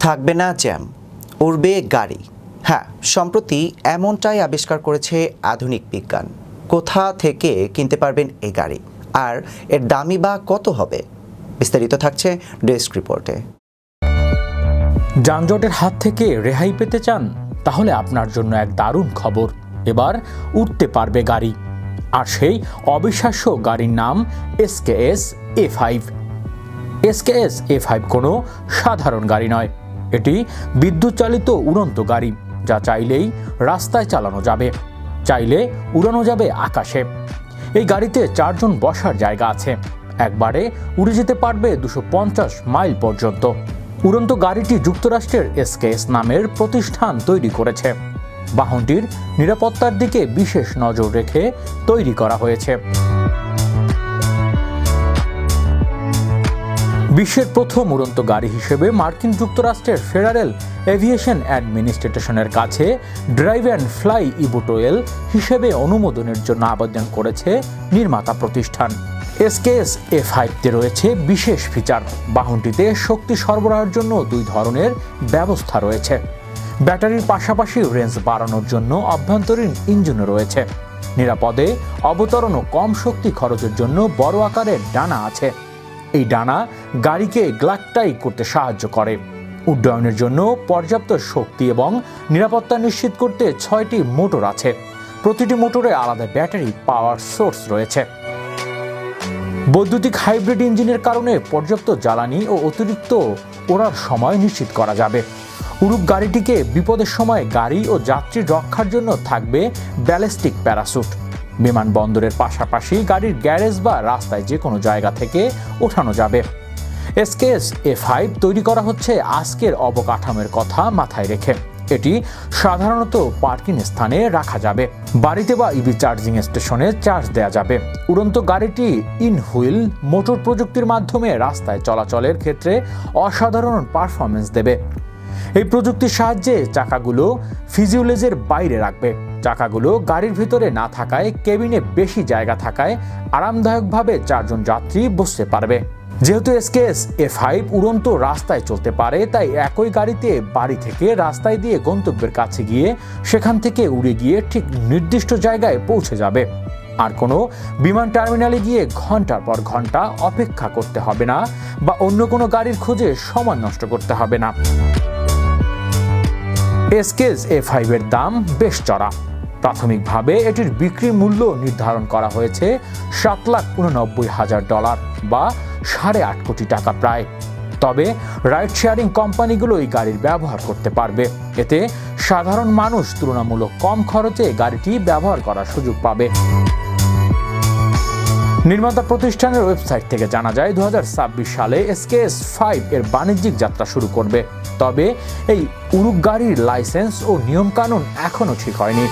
থাকবে না জ্যাম, উড়বে গাড়ি। হ্যাঁ সম্প্রতি এমনটাই আবিষ্কার করেছে আধুনিক বিজ্ঞান। কোথা থেকে কিনতে পারবেন এই গাড়ি? আর এর দামি বা কত হবে? বিস্তারিত থাকছে ডেস্ক রিপোর্টে। যানজটের হাত থেকে রেহাই পেতে চান? তাহলে আপনার জন্য এক দারুণ খবর। এবার উঠতে পারবে গাড়ি। আর সেই অবিশ্বাস্য গাড়ির নাম SKS A five. SKS A five কোনো সাধারণ গাড়ি নয়। এটি বিদ্যুৎ চালিত উড়ন্ত গাড়ি, যা চাইলেই রাস্তায় চালানো যাবে, চাইলে উড়ানো যাবে আকাশে। এই গাড়িতে চারজন বসার জায়গা আছে। একবারে উড়ে যেতে পারবে দুশো মাইল পর্যন্ত। উড়ন্ত গাড়িটি যুক্তরাষ্ট্রের এসকেএস নামের প্রতিষ্ঠান তৈরি করেছে। বাহনটির নিরাপত্তার দিকে বিশেষ নজর রেখে তৈরি করা হয়েছে। বিশ্বের প্রথম উড়ন্ত গাড়ি হিসেবে মার্কিন যুক্তরাষ্ট্রের ফেডারেল এভিয়েশন অ্যাডমিনিস্ট্রেশনের কাছে ড্রাইভ অ্যান্ড ফ্লাই ইবোটোয়েল হিসেবে অনুমোদনের জন্য আবেদন করেছে নির্মাতা প্রতিষ্ঠান। এসকেএস এ ফাইভতে রয়েছে বিশেষ ফিচার। বাহনটিতে শক্তি সরবরাহের জন্য দুই ধরনের ব্যবস্থা রয়েছে। ব্যাটারির পাশাপাশি রেঞ্জ বাড়ানোর জন্য অভ্যন্তরীণ ইঞ্জিনও রয়েছে। নিরাপদে অবতরণ ও কম শক্তি খরচের জন্য বড় আকারের ডানা আছে। এই ডানা গাড়িকে গ্লাকটাই করতে সাহায্য করে। উড্ডয়নের জন্য পর্যাপ্ত শক্তি এবং নিরাপত্তা নিশ্চিত করতে ছয়টি মোটর আছে। প্রতিটি মোটরে আলাদা ব্যাটারি পাওয়ার সোর্স রয়েছে। বৈদ্যুতিক হাইব্রিড ইঞ্জিনের কারণে পর্যাপ্ত জ্বালানি ও অতিরিক্ত ওড়ার সময় নিশ্চিত করা যাবে। উরুপ গাড়িটিকে বিপদের সময় গাড়ি ও যাত্রী রক্ষার জন্য থাকবে ব্যালিস্টিক প্যারাসুট। বিমানবন্দরের পাশাপাশি গাড়ির গ্যারেজ বা রাস্তায় যে কোনো জায়গা থেকে ওঠানো যাবে। এসকেএস এ ফাইভ তৈরি করা হচ্ছে আজকের অবকাঠামোর কথা মাথায় রেখে। এটি সাধারণত পার্কিং স্থানে রাখা যাবে। বাড়িতে বা ইভি চার্জিং স্টেশনে চার্জ দেওয়া যাবে। উড়ন্ত গাড়িটি ইন হুইল মোটর প্রযুক্তির মাধ্যমে রাস্তায় চলাচলের ক্ষেত্রে অসাধারণ পারফরমেন্স দেবে। এই প্রযুক্তির সাহায্যে চাকাগুলো ফিজিওলেজের বাইরে রাখবে। চাকাগুলো গাড়ির ভিতরে না থাকায় কেবিনে বেশি জায়গা থাকায় আরামদায়কভাবে চারজন যাত্রী বসতে পারবে। যেহেতু এসকেএস এ ফাইভ উড়ন্ত রাস্তায় চলতে পারে, তাই একই গাড়িতে বাড়ি থেকে রাস্তায় দিয়ে গন্তব্যের কাছে গিয়ে সেখান থেকে উড়ে গিয়ে ঠিক নির্দিষ্ট জায়গায় পৌঁছে যাবে। আর কোনো বিমান টার্মিনালে গিয়ে ঘণ্টার পর ঘণ্টা অপেক্ষা করতে হবে না বা অন্য কোনো গাড়ির খোঁজে সময় নষ্ট করতে হবে না। এসকেস এ ফাইভের দাম বেশ চড়া। প্রাথমিকভাবে এটির বিক্রি মূল্য নির্ধারণ করা হয়েছে সাত লাখ উননব্বই হাজার ডলার বা সাড়ে আট কোটি টাকা প্রায়। তবে রাইড শেয়ারিং কোম্পানিগুলো এই গাড়ির ব্যবহার করতে পারবে। এতে সাধারণ মানুষ তুলনামূলক কম খরচে গাড়িটি ব্যবহার করার সুযোগ পাবে। নির্মাতা প্রতিষ্ঠানের ওয়েবসাইট থেকে জানা যায় দু হাজার ছাব্বিশ সালে এসকেএস ফাইভ এর বাণিজ্যিক যাত্রা শুরু করবে। তবে এই উরুক গাড়ির লাইসেন্স ও নিয়মকানুন এখনও ঠিক হয়নি।